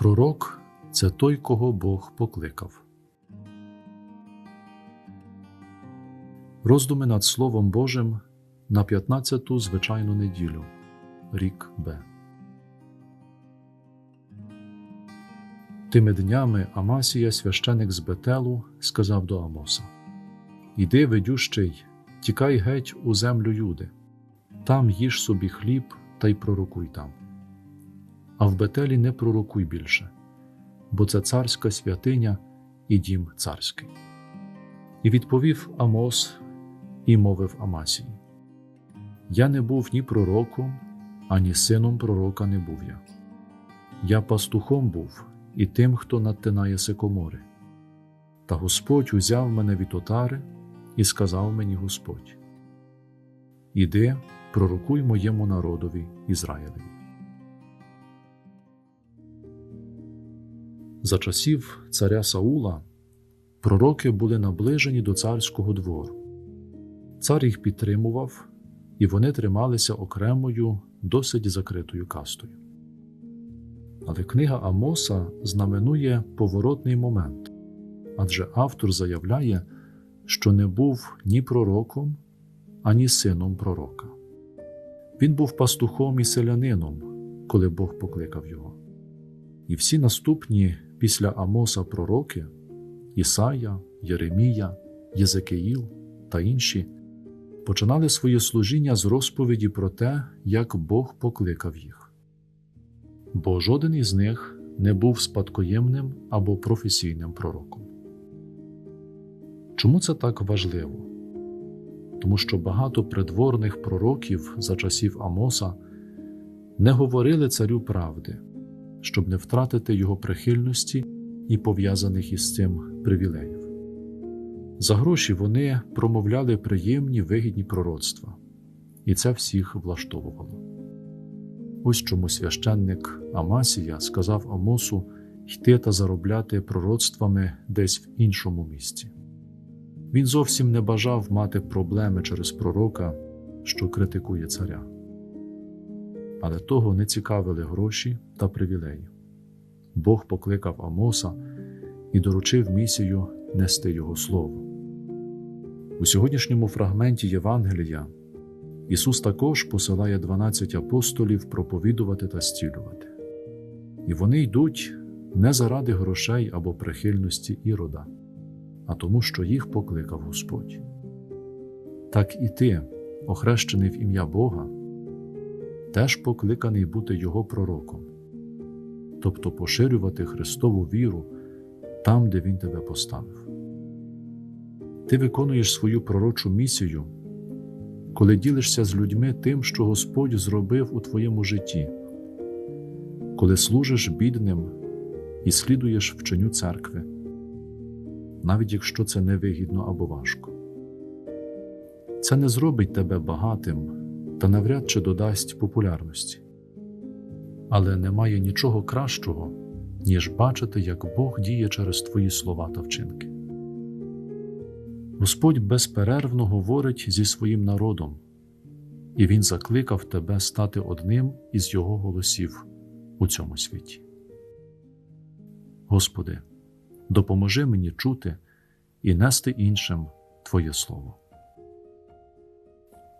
Пророк це той, кого Бог покликав. Роздуми над Словом Божим на 15-ту звичайну неділю, рік Б. Тими днями Амасія, священик з Бетелу, сказав до Амоса: Іди, ведющий, тікай геть у землю Юди, там їж собі хліб та й пророкуй там. А в Бетелі не пророкуй більше, бо це царська святиня і дім царський. І відповів Амос і мовив Амасії: Я не був ні пророком, ані сином пророка не був я. Я пастухом був і тим, хто надтинає сикомори. Та Господь узяв мене від отари і сказав мені Господь: Іди, пророкуй моєму народові Ізраїлеві. За часів царя Саула пророки були наближені до царського двору. Цар їх підтримував, і вони трималися окремою, досить закритою кастою. Але книга Амоса знаменує поворотний момент, адже автор заявляє, що не був ні пророком, ані сином пророка. Він був пастухом і селянином, коли Бог покликав його. І всі наступні після Амоса пророки Ісая, Єремія, Єзекиїл та інші починали своє служіння з розповіді про те, як Бог покликав їх. Бо жоден із них не був спадкоємним або професійним пророком. Чому це так важливо? Тому що багато придворних пророків за часів Амоса не говорили царю правди, щоб не втратити його прихильності і пов'язаних із цим привілеїв. За гроші вони промовляли приємні вигідні пророцтва, і це всіх влаштовувало. Ось чому священник Амасія сказав Амосу йти та заробляти пророцтвами десь в іншому місці. Він зовсім не бажав мати проблеми через пророка, що критикує царя. Але того не цікавили гроші та привілеї. Бог покликав Амоса і доручив місію нести його слово. У сьогоднішньому фрагменті Євангелія Ісус також посилає 12 апостолів проповідувати та стілювати. І вони йдуть не заради грошей або прихильності ірода, а тому, що їх покликав Господь. Так і ти, охрещений в ім'я Бога, теж покликаний бути Його пророком, тобто поширювати Христову віру там, де Він тебе поставив. Ти виконуєш свою пророчу місію, коли ділишся з людьми тим, що Господь зробив у твоєму житті, коли служиш бідним і слідуєш вченню церкви, навіть якщо це невигідно або важко. Це не зробить тебе багатим та навряд чи додасть популярності, але немає нічого кращого, ніж бачити, як Бог діє через твої слова та вчинки. Господь безперервно говорить зі своїм народом, і Він закликав тебе стати одним із Його голосів у цьому світі. Господи, допоможи мені чути і нести іншим Твоє Слово.